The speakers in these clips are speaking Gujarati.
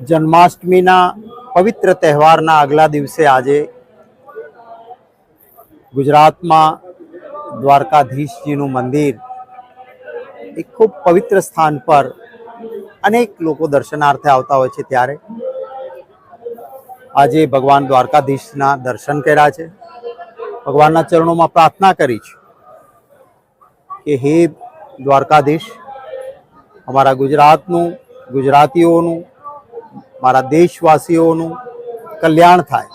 જન્માષ્ટમીના પવિત્ર તહેવારના આગલા દિવસે આજે ગુજરાતમાં દ્વારકાધીશજીનું મંદિર એક ખૂબ પવિત્ર સ્થાન પર અનેક લોકો દર્શનાર્થે આવતા હોય છે ત્યારે. આજે ભગવાન દ્વારકાધીશના દર્શન કર્યા છે. ભગવાનના ચરણોમાં પ્રાર્થના કરી છે કે હે દ્વારકાધીશ, અમારા ગુજરાતનું, ગુજરાતીઓનું મારા દેશવાસીઓનું કલ્યાણ થાય.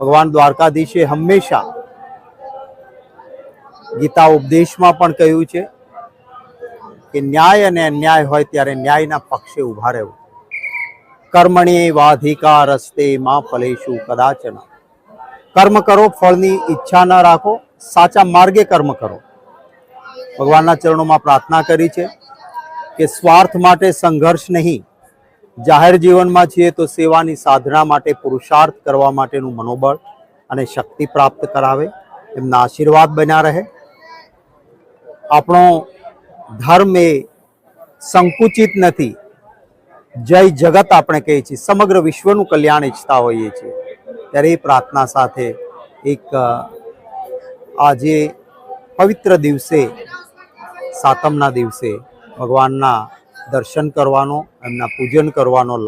ભગવાન દ્વારકાધીશે હંમેશા ગીતા ઉપદેશમાં પણ કહ્યું છે કે ન્યાય અને અન્યાય હોય ત્યારે ન્યાયના પક્ષે ઊભા રહેવું. કર્મણી વાધિકા રસ્તે માં ફલેશુ કદાચન કર્મ કરો, ફળની ઈચ્છા ન રાખો, સાચા માર્ગે કર્મ કરો. ભગવાનના ચરણોમાં પ્રાર્થના કરી છે કે સ્વાર્થ માટે સંઘર્ષ નહીં જાહેર જીવનમાં છીએ તો સેવાની સાધના માટે, પુરુષાર્થ કરવા માટેનું મનોબળ અને શક્તિ પ્રાપ્ત કરાવે, એમના આશીર્વાદ બન્યા રહે. આપણો ધર્મ એ સંકુચિત નથી. જય જગત આપણે કહીએ છીએ. સમગ્ર વિશ્વનું કલ્યાણ ઈચ્છતા હોઈએ છીએ. ત્યારે એ પ્રાર્થના સાથે એક આજે પવિત્ર દિવસે, સાતમના દિવસે ભગવાનના દર્શન કરવાનો એમના પૂજન કરવાનો લાભ